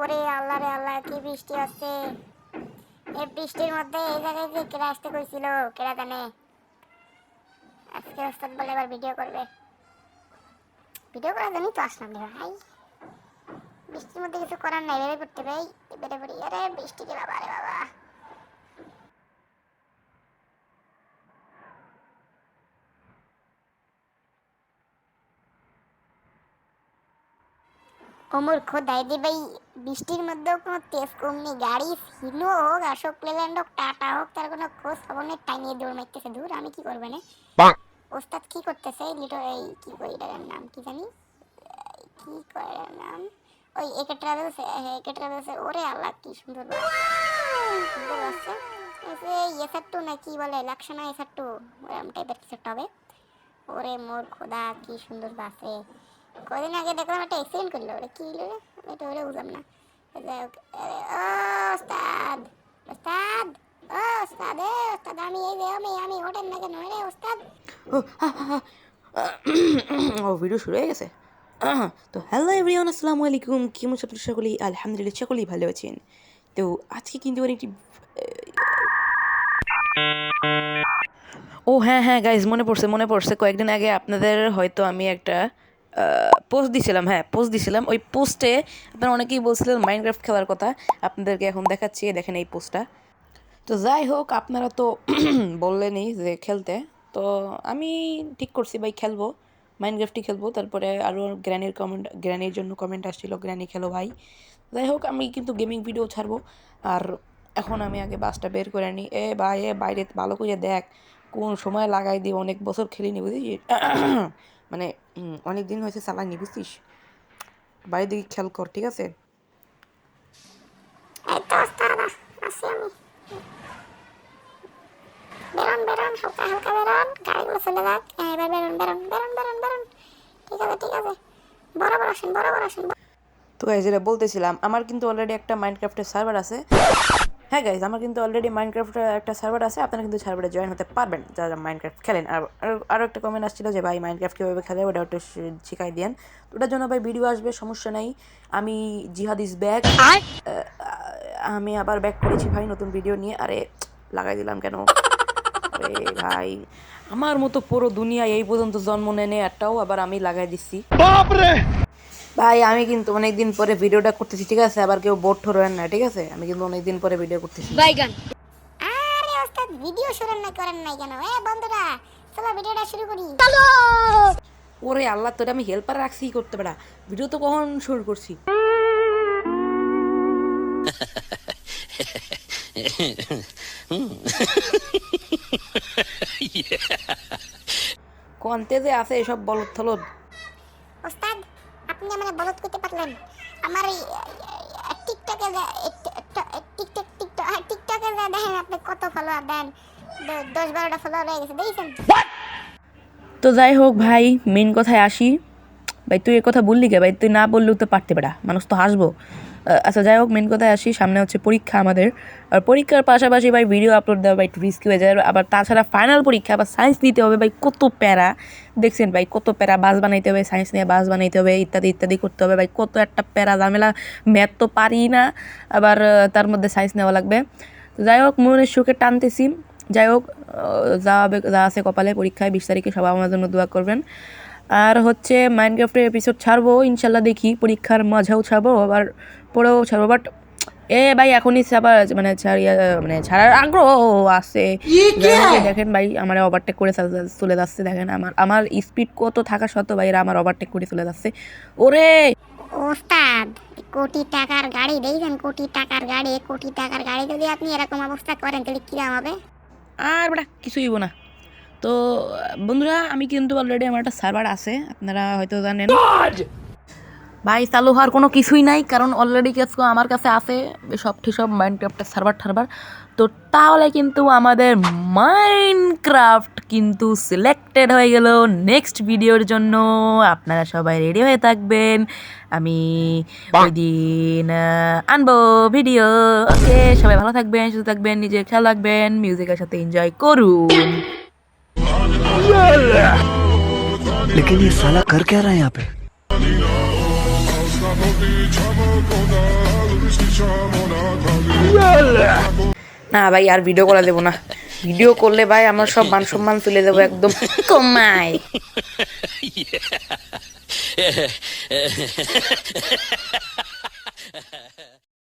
ওরে আল্লাহ রে আল্লাহ, কি বৃষ্টি হচ্ছে? এই বৃষ্টির মধ্যে এই জায়গায় যে কেরা আসতে কইছিল কেরা জানে? আজকে ওস্তাদ বলে এবার ভিডিও করবে। ভিডিও করা জন্যই তো আসলাম রে ভাই। বৃষ্টির মধ্যে কিছু করার নাই, বেড়ে পড়তে ভাই, বেড়ে পড়ি আরে বৃষ্টি কে বাবা রে বাবা। ওমর খোদাই দি ভাই। বৃষ্টির মধ্যেও কোনো তেজ কম নেই। গাড়ি হিনো হোক অশোক লেল্যান্ড হোক টাটা হোক তার কোনো খোঁজ খবর নেই। টাইনিয়ে দৌড় মারতেছে। দূর আমি কি করবে না? ওস্তাদ কি করতেছে? লিটো এই কি কই নাম কি জানি? কি কয় নাম? ওই একে ট্রাভেলস একে ট্রাভেলস ওরে আল্লাহ কি সুন্দর। সুন্দর আছে এসারটু না কি বলে? লাক্সানা এসারটু ওরম টাইপের কিছু একটা হবে। ওরে মোর খোদা কি সুন্দর বাসে কদিন আগে দেখলাম একটা অ্যাক্সিডেন্ট করল। ওটা কি হলো এটা ওরে বুঝলাম না। আমি এই যে আমি না ভিডিও শুরু হয়ে গেছে। তো হ্যালো এভরিওয়ান আসসালামু আলাইকুম। কেমন সব সকলেই? আলহামদুলিল্লাহ, সকলেই ভালো আছেন। তো আজকে কিন্তু একটি ও হ্যাঁ হ্যাঁ গাইজ মনে পড়ছে মনে পড়ছে। কয়েকদিন আগে আপনাদের হয়তো আমি একটা পোস্ট দিছিলাম হ্যাঁ পোস্ট দিছিলাম। ওই পোস্টে আপনারা অনেকেই বলছিলেন মাইনক্রাফট খেলার কথা। আপনাদেরকে এখন দেখাচ্ছি, দেখেন এই পোস্টটা তো যাই হোক, আপনারা তো বললেনই যে খেলতে। তো আমি ঠিক করছি ভাই, খেলব। মাইনক্রাফটই খেলব। তারপরে আরও গ্র্যানির কমেন্ট গ্র্যানির জন্য কমেন্ট আসছিল গ্র্যানি খেলো ভাই। যাই হোক, আমি কিন্তু গেমিং ভিডিও ছাড়বো। আর এখন আমি আগে বাসটা বের করে নিই এ ভাই, এ বাইরে ভালো করে দেখ, কোন সময় লাগাই দিই অনেক বছর খেলিনি বুঝিস মানে অনেক দিন হয়েছে চালাইনি বুঝছিস? বাইরে দিকে খেয়াল কর ঠিক আছে? তো ওস্তাদ আসি বেরোন বেরোন হালকা হালকা বেরোন গাড়িগুলো চলে যাক। হ্যাঁ, এবার বেরোন বেরোন বেরোন বেরোন বেরোন। ঠিক আছে ঠিক আছে। বরাবর আসেন বরাবর আসেন তো গাইজ যেটা বলতেছিলাম আমার কিন্তু অলরেডি একটা মাইনক্রাফটের সার্ভার আছে। হ্যাঁ গাইজ আমার কিন্তু অলরেডি মাইনক্রাফটের একটা সার্ভার আছে আপনারা কিন্তু সার্ভারে জয়েন হতে পারবেন। যারা মাইনক্রাফট খেলেন আর আর- আরও একটা কমেন্ট আসছিল যে ভাই মাইনক্রাফট কীভাবে খেলে? ওটা একটু শিখাই দেন ওটার জন্য ভাই ভিডিও আসবে সমস্যা নাই। আমি জিহাদ ইস ব্যাক আমি আবার ব্যাক করেছি ভাই নতুন ভিডিও নিয়ে। আরে লাগাই দিলাম কেন? আরে ভাই আমার মতো পুরো দুনিয়া এই পর্যন্ত জন্ম নেনে একটাও আবার আমি লাগাই দিচ্ছি ভাই আমি কিন্তু অনেকদিন পরে ভিডিওটা করতেছি ঠিক আছে? আবার কেউ বোট ঠোরেন না ঠিক আছে? আমি কিন্তু অনেকদিন পরে ভিডিও করতেছি। আরে ওস্তাদ ভিডিও শুরু না করেন নাই কেন? এ বন্ধুরা চলো ভিডিওটা শুরু করি। চলো! ওরে আল্লাহ তোরে আমি হেল্পার রাখছি করতে পারা? ভিডিও তো কখন শুরু করছি? কন্তে যে আছে এসব বলদ থলদ ওস্তাদ বলদ করতে পারলেন আমার এই টিকটকে টিকটক টিকটক টিকটকে যা দেখেন আপনি কত ফলোয়ার দেন দশ বারোটা ফলোয়ার হয়ে গেছে, দেখেছেন? তো যাই হোক ভাই মেন কথায় আসি। ভাই, তুই এ কথা বললি কে? ভাই, তুই না বললেও তো পারতে পারা। মানুষ তো হাসবো। আচ্ছা যাই হোক মেন কথায় আসি, সামনে হচ্ছে পরীক্ষা আমাদের। আর পরীক্ষার পাশাপাশি ভাই ভিডিও আপলোড দেওয়া ভাই একটু রিস্কি হয়ে যায়। আবার তাছাড়া ফাইনাল পরীক্ষা, আবার সায়েন্স নিতে হবে ভাই, কত প্যারা। দেখছেন ভাই, কত প্যারা, বাস বানাইতে হবে সায়েন্স নিয়ে বাস বানাইতে হবে, ইত্যাদি ইত্যাদি করতে হবে ভাই, কত একটা প্যারা, ঝামেলা ম্যাথ তো পারি না। আবার তার মধ্যে সায়েন্স নেওয়া লাগবে। যাই হোক, মনের সুখে টানতেছি। যাই হোক যা হবে, যা আছে কপালে, পরীক্ষায়, বিশ তারিখে সবাই আমার জন্য দোয়া করবেন। আর হচ্ছে মাইনক্রাফটের এপিসোড ছাড়বো ইনশাল্লাহ দেখি পরীক্ষার মাঝেও ছাড়বো আবার পরেও ছাড়বো বাট এ ভাই এখনই ছাড়ার মানে ছাড়িয়া মানে ছাড়ার আগ্রহ আছে। দেখেন ভাই আমার ওভারটেক করে চলে- যাচ্ছে দেখেন আমার আমার স্পিড কত থাকা সত্ত্বেও ভাই এরা আমার ওভারটেক করে চলে যাচ্ছে। ওরে! ওস্তাদ কোটি টাকার গাড়ি দেখবেন কোটি টাকার গাড়ি কোটি টাকার গাড়ি যদি আপনি এরকম অবস্থা করেন তাহলে কিরম হবে? আর বেটা কিছুই না। তো বন্ধুরা আমি কিন্তু অলরেডি আমার একটা সার্ভার আছে আপনারা হয়তো জানেন। ভাই চালু হওয়ার কোনো কিছুই নাই কারণ অলরেডি কিছু আমার কাছে আছে সব ঠিক সব মাইনক্রাফটের সার্ভার টার্ভার তো তাহলে কিন্তু আমাদের মাইনক্রাফট কিন্তু সিলেক্টেড হয়ে গেল নেক্সট ভিডিওর জন্য। আপনারা সবাই রেডি হয়ে থাকবেন। আমি ওই দিন আনব ভিডিও ওকে সবাই ভালো থাকবেন সুস্থ থাকবেন নিজের খেয়াল রাখবেন মিউজিকের সাথে এনজয় করুন। लेकिन ये साला कर क्या रहा है यहाँ पे? না ভাই আর ভিডিও করা দেবো না। ভিডিও করলে ভাই আমার সব মান সম্মান তুলে দেবো একদম। কমাই।